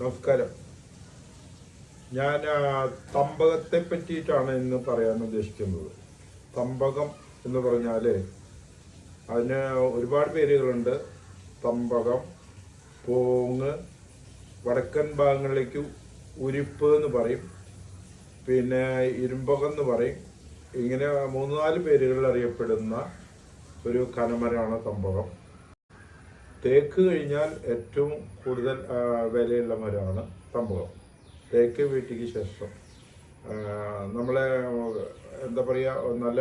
നമസ്കാരം. ഞാൻ തമ്പകത്തെ പറ്റിയിട്ടാണ് ഇന്ന് പറയാൻ ഉദ്ദേശിക്കുന്നത്. തമ്പകം എന്ന് പറഞ്ഞാൽ അതിന് ഒരുപാട് പേരുകളുണ്ട്. തമ്പകം പോങ്ങ് വടക്കൻ ഭാഗങ്ങളിലേക്ക് ഉരിപ്പ് എന്ന് പറയും. പിന്നെ ഇരുമ്പകം എന്ന് പറയും. ഇങ്ങനെ മൂന്ന് നാല് പേരുകളിൽ അറിയപ്പെടുന്ന ഒരു കനമരമാണ് തമ്പകം. തേക്ക് കഴിഞ്ഞാൽ ഏറ്റവും കൂടുതൽ വിലയുള്ള മരമാണ് തമ്പകം തേക്ക് വീട്ടിക്ക് ശേഷം നമ്മളെ എന്താ പറയുക നല്ല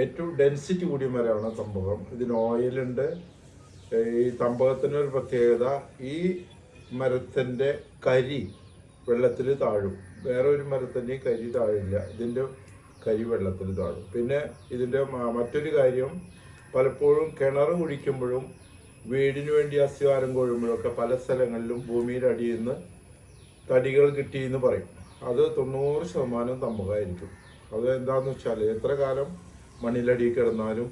ഏറ്റവും ഡെൻസിറ്റി കൂടിയ മരമാണ് തമ്പകം ഇതിന് ഓയിലുണ്ട് ഈ തമ്പകത്തിനൊരു പ്രത്യേകത ഈ മരത്തിന്റെ കരി വെള്ളത്തിൽ താഴും. വേറെ ഒരു മരത്തിന്റെയും കരി താഴില്ല. ഇതിന്റെ കരി വെള്ളത്തിൽ താഴും. പിന്നെ ഇതിന്റെ മറ്റൊരു കാര്യം പലപ്പോഴും കിണർ കുഴിക്കുമ്പോഴും വീടിന് വേണ്ടി അസ്ഥിവാരം കൊഴുമ്പോഴൊക്കെ പല സ്ഥലങ്ങളിലും ഭൂമിയുടെ അടിയിൽ നിന്ന് തടികൾ കിട്ടിയെന്ന് പറയും. അത് തൊണ്ണൂറ് ശതമാനം തമ്പകായിരിക്കും അത് എന്താണെന്ന് വെച്ചാൽ എത്ര കാലം മണ്ണിലടിയിൽ കിടന്നാലും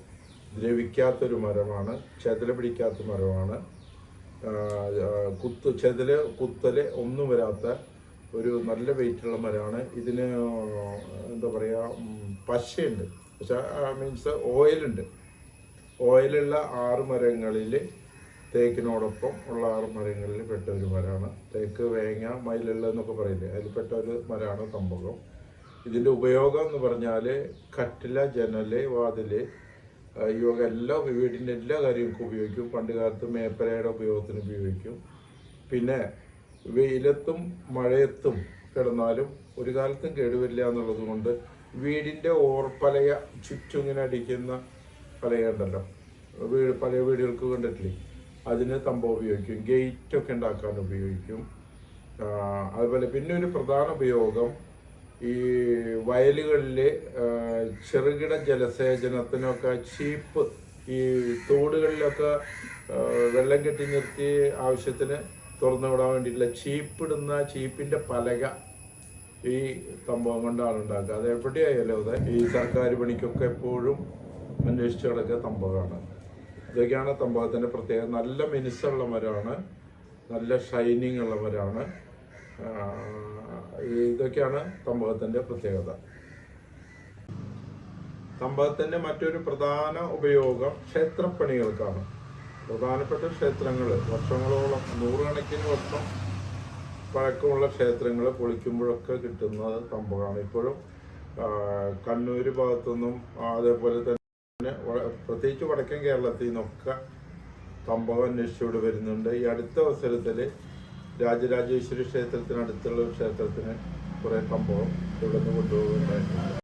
ദ്രവിക്കാത്തൊരു മരമാണ് ചെതല പിടിക്കാത്ത മരമാണ്. കുത്ത് ചെതൽ കുത്തൽ ഒന്നും വരാത്ത ഒരു നല്ല വെയിറ്റുള്ള മരമാണ്. ഇതിന് എന്താ പറയുക പശയുണ്ട്. പക്ഷേ മീൻസ് ഓയിലുണ്ട്. ഓയിലുള്ള ആറ് മരങ്ങളിൽ തേക്കിനോടൊപ്പം ഉള്ള ആറ് മരങ്ങളിൽ പെട്ട ഒരു മരമാണ്. തേക്ക് വേങ്ങ മയിലുള്ള എന്നൊക്കെ പറയില്ലേ? അതിൽപ്പെട്ട ഒരു മരമാണ് കമ്പകം ഇതിന്റെ ഉപയോഗം എന്ന് പറഞ്ഞാൽ കട്ടില ജനൽ വാതിൽ യോഗ എല്ലാ വീടിന്റെ എല്ലാ കാര്യങ്ങൾക്കും ഉപയോഗിക്കും. പണ്ട് കാലത്ത് മേപ്പരയുടെ ഉപയോഗത്തിന് ഉപയോഗിക്കും. പിന്നെ വെയിലത്തും മഴയത്തും കിടന്നാലും ഒരു കാലത്തും കേടുവരില്ല എന്നുള്ളത് കൊണ്ട് വീടിന്റെ ഓർപ്പലയ ചുറ്റും ഇങ്ങനെ അടിക്കുന്ന പലയുണ്ടല്ലോ. വീട് പഴയ വീടുകൾക്ക് കണ്ടിട്ടില്ലേ? അതിന് തമ്പ ഉപയോഗിക്കും. ഗേറ്റ് ഒക്കെ ഉണ്ടാക്കാൻ ഉപയോഗിക്കും. അതുപോലെ പിന്നെ ഒരു പ്രധാന ഉപയോഗം ഈ വയലുകളിൽ ചെറുകിട ജലസേചനത്തിനൊക്കെ ചീപ്പ് ഈ തോടുകളിലൊക്കെ വെള്ളം കെട്ടി നിർത്തി ആവശ്യത്തിന് തുറന്നു വിടാൻ വേണ്ടിയിട്ടുള്ള ചീപ്പിടുന്ന ചീപ്പിന്റെ പലക ഈ സംഭവം കൊണ്ടാണ് ഉണ്ടാക്കുക. അത് എവിടെയായാലും അതെ ഈ സർക്കാർ പണിക്കൊക്കെ എപ്പോഴും അന്വേഷിച്ച് കിടക്കുക തമ്പകമാണ് ഇതൊക്കെയാണ് തമ്പാകത്തിന്റെ പ്രത്യേകത നല്ല മിനുസുള്ള മരമാണ് നല്ല ഷൈനിങ് ഉള്ള മരമാണ് ഇതൊക്കെയാണ് തമ്പകത്തിന്റെ പ്രത്യേകത. തമ്പകത്തിന്റെ മറ്റൊരു പ്രധാന ഉപയോഗം ക്ഷേത്രപ്പണികൾക്കാണ്. പ്രധാനപ്പെട്ട ക്ഷേത്രങ്ങൾ വർഷങ്ങളോളം നൂറുകണക്കിന് വർഷം പഴക്കമുള്ള ക്ഷേത്രങ്ങൾ പൊളിക്കുമ്പോഴൊക്കെ കിട്ടുന്നത് തമ്പകമാണ് ഇപ്പോഴും കണ്ണൂർ ഭാഗത്തുനിന്നും അതേപോലെ തന്നെ പ്രത്യേകിച്ച് വടക്കൻ കേരളത്തിൽ നിന്നൊക്കെ സംഭവം അന്വേഷിച്ചുകൊണ്ട് വരുന്നുണ്ട്. ഈ അടുത്ത അവസരത്തിൽ രാജരാജേശ്വരി ക്ഷേത്രത്തിനടുത്തുള്ള ക്ഷേത്രത്തിന് കുറേ സംഭവം ഇവിടെ നിന്ന് കൊണ്ടുപോകുന്നുണ്ടായിട്ടുണ്ട്.